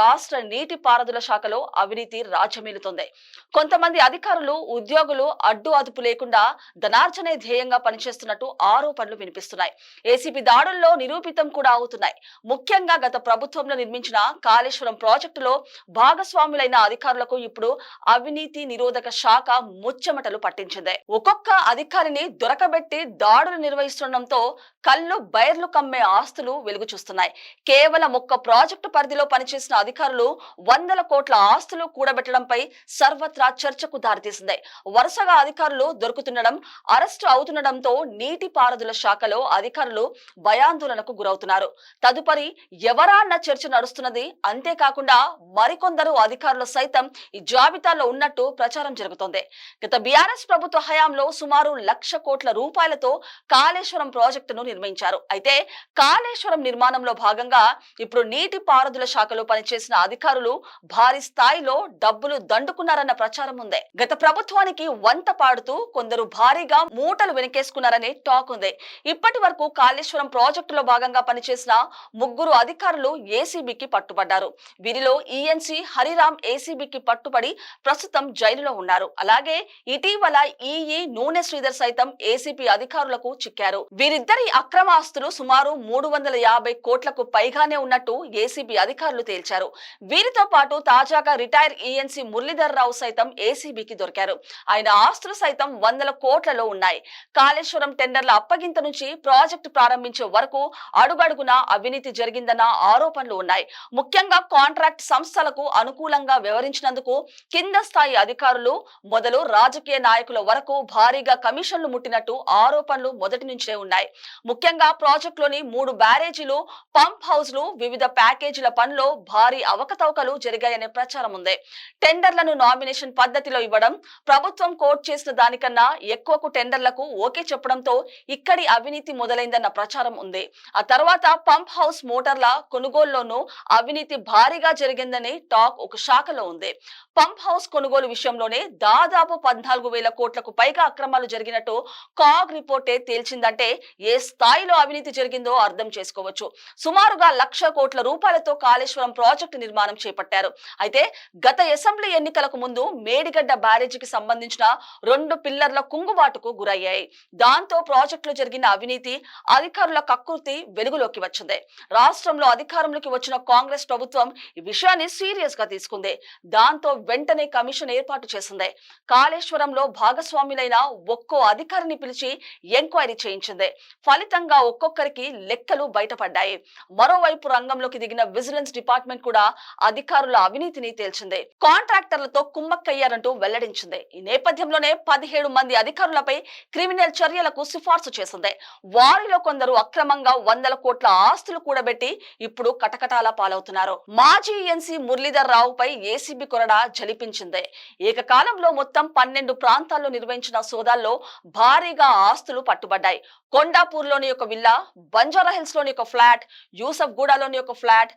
రాష్ట్ర నీటి పారుదల శాఖలో అవినీతి రాజ్యమేలుతోంది కొంతమంది అధికారులు ఉద్యోగులు అడ్డు అదుపు లేకుండా ధనార్జనే ధ్యేయంగా పనిచేస్తున్నట్టు ఆరోపణలు వినిపిస్తున్నాయి. ఏసీబీ దాడుల్లో నిరూపితం కూడా అవుతున్నాయి. ముఖ్యంగా గత ప్రభుత్వంలో నిర్మించిన కాళేశ్వరం ప్రాజెక్టులో భాగస్వాములైన అధికారులకు ఇప్పుడు అవినీతి నిరోధక శాఖ ముచ్చమటలు పట్టించింది. ఒక్కొక్క అధికారిని దొరకబెట్టి దాడులు నిర్వహిస్తుండటంతో కళ్ళు బైర్లు కమ్మే ఆస్తులు వెలుగు చూస్తున్నాయి కేవలం ఒక్క ప్రాజెక్టు పరిధిలో పనిచేసిన అధికారులు వందల కోట్ల ఆస్తులు కూడబెట్టడంపై సర్వత్రా చర్చకు దారితీసింది. వరుసగా అధికారులు దొరుకుతుండడం అరెస్టు అవుతుండడంతో నీటి పారుదల శాఖలో అధికారులు భయాందోళనకు గురవుతున్నారు. తదుపరి ఎవరా అన్న చర్చ నడుస్తున్నది. అంతేకాకుండా మరికొందరు అధికారులు సైతం ఈ జాబితాలో ఉన్నట్టు ప్రచారం జరుగుతోంది. గత బీఆర్ఎస్ ప్రభుత్వ హయాంలో సుమారు లక్ష కోట్ల రూపాయలతో కాళేశ్వరం ప్రాజెక్టును నిర్మించారు. అయితే కాళేశ్వరం నిర్మాణంలో భాగంగా ఇప్పుడు నీటి పారుదల శాఖలో చేసిన అధికారులు భారీ స్థాయిలో డబ్బులు దండుకున్నారన్న ప్రచారం ఉంది. గత ప్రభుత్వానికి వంత పాడుతూ కొందరు భారీగా మూటలు వెనకేసుకున్నారనే టాక్ ఉంది. ఇప్పటి వరకు కాళేశ్వరం ప్రాజెక్టులో భాగంగా పనిచేసిన ముగ్గురు అధికారులు ఏసీబీకి పట్టుబడ్డారు. వీరిలో ఈఎన్సీ హరిరామ్ ఏసీబీకి పట్టుబడి ప్రస్తుతం జైలులో ఉన్నారు. అలాగే ఇటీవల ఈఈ నూనె శ్రీధర్ సైతం ఏసీపీ అధికారులకు చిక్కారు. వీరిద్దరి అక్రమ ఆస్తులు సుమారు మూడు వందల యాభై కోట్లకు పైగానే ఉన్నట్టు ఏసీబీ అధికారులు తేల్చారు. వీరితో పాటు తాజాగా రిటైర్ ఈఎన్సీ మురళీధర్ రావు సైతం ఏసీబీకి దొరికారు. ఆయన ఆస్తులు సైతం వందల కోట్లలో ఉన్నాయి. కాళేశ్వరం టెండర్ల అప్పగింత నుంచి ప్రాజెక్టు ప్రారంభించే వరకు అడుగడుగునా అవినీతి జరిగిందన్న ఆరోపణలు ఉన్నాయి. ముఖ్యంగా కాంట్రాక్ట్ సంస్థలకు అనుకూలంగా వ్యవహరించినందుకు కింద స్థాయి అధికారులు మొదలు రాజకీయ నాయకుల వరకు భారీగా కమిషన్లు ముట్టినట్టు ఆరోపణలు మొదటి నుంచే ఉన్నాయి. ముఖ్యంగా ప్రాజెక్టులోని మూడు బ్యారేజీలు పంప్ హౌస్లు వివిధ ప్యాకేజీల పనిలో భారీ అవకతవకలు జరిగాయనే ప్రచారం ఉంది. టెండర్లను నామినేషన్ పద్ధతిలో ఇవ్వడం ప్రభుత్వం కోట్ చేసిన దానికన్నా ఎక్కువకు టెండర్లకు ఓకే చెప్పడంతో ఇక్కడి అవినీతి మొదలైందన్న ప్రచారం ఉంది. ఆ తర్వాత పంప్ హౌస్ మోటార్ల కొనుగోలులోనూ అవినీతి భారీగా జరిగిందని టాక్ ఒక శాఖలో ఉంది. పంప్ హౌస్ కొనుగోలు విషయంలోనే దాదాపు పద్నాలుగు వేల కోట్లకు పైగా అక్రమాలు జరిగినట్టు కాగ్ రిపోర్టే తేల్చిందంటే ఏ స్థాయిలో అవినీతి జరిగిందో అర్థం చేసుకోవచ్చు. సుమారుగా లక్ష కోట్ల రూపాయలతో కాళేశ్వరం ప్రాజెక్టు నిర్మాణం చేపట్టారు. అయితే గత అసెంబ్లీ ఎన్నికలకు ముందు మేడిగడ్డ బ్యారేజీకి సంబంధించిన రెండు పిల్లర్ల కుంగుబాటుకు గురయ్యాయి. దాంతో ప్రాజెక్టులో జరిగిన అవినీతి అధికారుల కక్కుర్తి వెలుగులోకి వచ్చింది. రాష్ట్రంలో అధికారంలోకి వచ్చిన కాంగ్రెస్ ప్రభుత్వం ఈ విషయాన్ని సీరియస్గా తీసుకుంది. దాంతో వెంటనే కమిషన్ ఏర్పాటు చేసింది. కాళేశ్వరంలో భాగస్వాములైన ఒక్కో అధికారిని పిలిచి ఎంక్వైరీ చేయించింది. ఫలితంగా ఒక్కొక్కరికి లెక్కలు బయటపడ్డాయి. మరోవైపు రంగంలోకి దిగిన విజిలెన్స్ డిపార్ట్మెంట్ కూడా అధికారుల అవినీతిని తేల్చింది. కాంట్రాక్టర్లతో కుమ్మక్కయ్యారంటూ వెల్లడించింది. ఈ నేపథ్యంలోనే పదిహేడు మంది అధికారులపై క్రిమినల్ చర్యలకు సిఫార్సు చేసింది. వారిలో కొందరు అక్రమంగా వందల కోట్ల ఆస్తులు కూడబెట్టి ఇప్పుడు కటకటాల పాలవుతున్నారు. మాజీ ఎన్సీ మురళీధర్ రావుపై ఏసీబీ కొరడా జలిపించింది. ఏకకాలంలో మొత్తం పన్నెండు ప్రాంతాల్లో నిర్వహించిన సోదాల్లో భారీగా ఆస్తులు పట్టుబడ్డాయి. కొండాపూర్లోని ఒక విల్లా బంజారాహిల్స్లోని ఒక ఫ్లాట్ యూసఫ్ గూడలోని ఒక ఫ్లాట్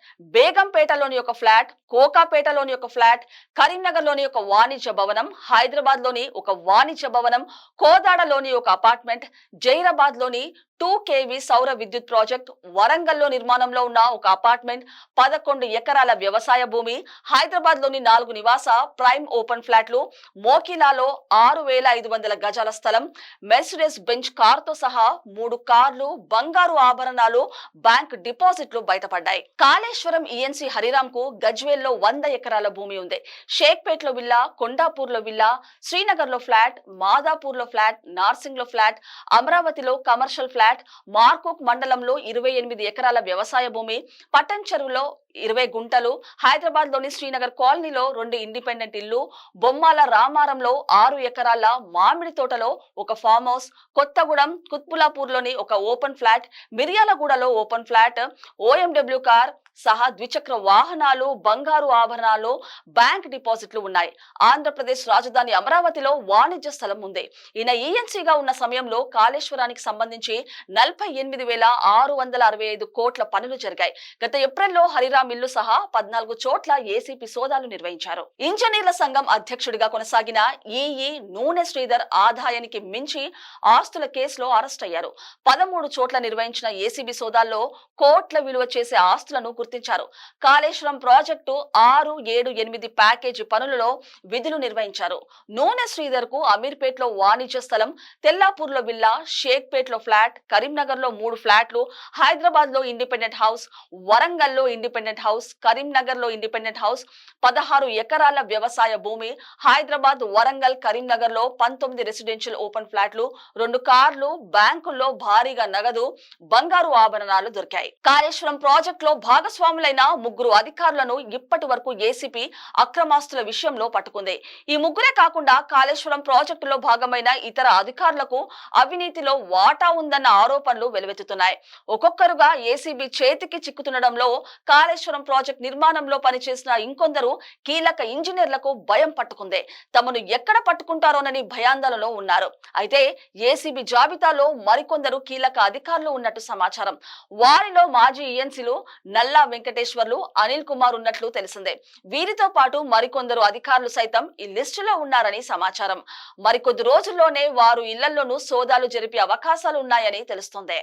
లోని ఒక ఫ్లాట్ కోకాపేటలోని ఒక ఫ్లాట్ కరీంనగర్లోని ఒక వాణిజ్య భవనం హైదరాబాద్లోని ఒక వాణిజ్య భవనం కోదాడలోని ఒక అపార్ట్మెంట్ జైరాబాద్లోని టూ కేవీ సౌర విద్యుత్ ప్రాజెక్ట్ వరంగల్లో నిర్మాణంలో ఉన్న ఒక అపార్ట్మెంట్ పదకొండు ఎకరాల వ్యవసాయ భూమి హైదరాబాద్లోని నాలుగు నివాస ప్రైమ్ ఓపెన్ ఫ్లాట్లు మోకిలాలో ఆరు వేల ఐదు వందల గజాల స్థలం మెర్సిడెస్ బెంచ్ కారుతో సహా మూడు కార్లు బంగారు ఆభరణాలు బ్యాంక్ డిపాజిట్లు బయటపడ్డాయి. కాళేశ్వరం ఈఎన్సీ శ్రీరామ్కు గజ్వేల్లో వంద ఎకరాల భూమి ఉంది. షేక్పేట్లో విల్లా కొండాపూర్లో విల్లా శ్రీనగర్లో ఫ్లాట్ మాదాపూర్లో ఫ్లాట్ నార్సింగ్లో ఫ్లాట్ అమరావతిలో కమర్షియల్ ఫ్లాట్ మార్కోక్ మండలంలో ఇరవై ఎనిమిది ఎకరాల వ్యవసాయ భూమి పట్టణ చెరువులో ఇరవై గుంటలు హైదరాబాద్లోని శ్రీనగర్ కాలనీలో రెండు ఇండిపెండెంట్ ఇల్లు బొమ్మాల రామారంలో ఆరు ఎకరాల మామిడి తోటలో ఒక ఫామ్ హౌస్ కొత్తగూడెం కుత్బులాపూర్లోని ఒక ఓపెన్ ఫ్లాట్ మిర్యాలగూడలో ఓపెన్ ఫ్లాట్ ఓఎండబ్ల్యూ కార్ సహా ద్విచక్ర వాహనాలు బంగారు ఆభరణాలు బ్యాంక్ డిపాజిట్లు ఉన్నాయి. ఆంధ్రప్రదేశ్ రాజధాని అమరావతిలో వాణిజ్య స్థలం ఉంది. ఈయన ఈఎన్సీగా ఉన్న సమయంలో కాళేశ్వరానికి సంబంధించి నలభై ఎనిమిది వేల ఆరు వందల అరవై ఐదు కోట్ల పనులు జరిగాయి. గత ఏప్రిల్లో హరిరామ్ ఇల్లు సహా పద్నాలుగు చోట్ల ఏసీపీ సోదాలు నిర్వహించారు. ఇంజనీర్ల సంఘం అధ్యక్షుడిగా కొనసాగిన ఈఈ నూనె శ్రీధర్ ఆదాయానికి మించి ఆస్తుల కేసులో అరెస్ట్ అయ్యారు. పదమూడు చోట్ల నిర్వహించిన ఏసీబీ సోదాల్లో కోట్ల విలువ చేసే ఆస్తులను గుర్తించారు. కాళేశ్వరం ప్రాజెక్టు ఆరు ఏడు ఎనిమిది ప్యాకేజీ పనులలో విధులు నిర్వహించారు. నూనె శ్రీధర్కు అమీర్పేట్లో వాణిజ్య స్థలం తెల్లాపూర్లో విల్లా షేక్పేట్లో ఫ్లాట్ కరీంనగర్లో మూడు ఫ్లాట్లు హైదరాబాద్లో ఇండిపెండెంట్ హౌస్ వరంగల్లో ఇండిపెండెంట్ హౌస్ కరీంనగర్లో ఇండిపెండెంట్ హౌస్ పదహారు ఎకరాల వ్యవసాయ భూమి హైదరాబాద్ వరంగల్ కరీంనగర్లో పంతొమ్మిది రెసిడెన్షియల్ ఓపెన్ ఫ్లాట్లు రెండు కార్లు బ్యాంకుల్లో భారీగా నగదు బంగారు ఆభరణాలు దొరికాయి. కాళేశ్వరం ప్రాజెక్ట్లో భాగస్వాములైన ముగ్గురు అధికారులను ఇప్పటి వరకు ఏసీపీ అక్రమాస్తుల విషయంలో పట్టుకుంది. ఈ ముగ్గురే కాకుండా కాళేశ్వరం ప్రాజెక్టులో భాగమైన ఇతర అధికారులకు అవినీతిలో వాటా ఉందన్న ఆరోపణలు వెలువెత్తుతున్నాయి. ఒక్కొక్కరుగా ఏసీబీ చేతికి చిక్కుతుండడంలో కాళేశ్వరం ప్రాజెక్ట్ నిర్మాణంలో పనిచేసిన ఇంకొందరు కీలక ఇంజనీర్లకు భయం పట్టుకుంది. తమను ఎక్కడ పట్టుకుంటారోనని భయాందోళనలో ఉన్నారు. అయితే ఏసీబీ జాబితాలో మరికొందరు కీలక అధికారులు ఉన్నట్టు సమాచారం. వారిలో మాజీ ఈఎన్సీలు నల్లా వెంకటేశ్వర్లు అనిల్ కుమార్ ఉన్నట్లు తెలిసిందే. వీరితో పాటు మరికొందరు అధికారులు సైతం ఈ లిస్టులో ఉన్నారని సమాచారం. మరికొద్ది రోజుల్లోనే వారు ఇళ్ళలోనూ సోదాలు జరిపే అవకాశాలు ఉన్నాయని తెలుస్తోంది.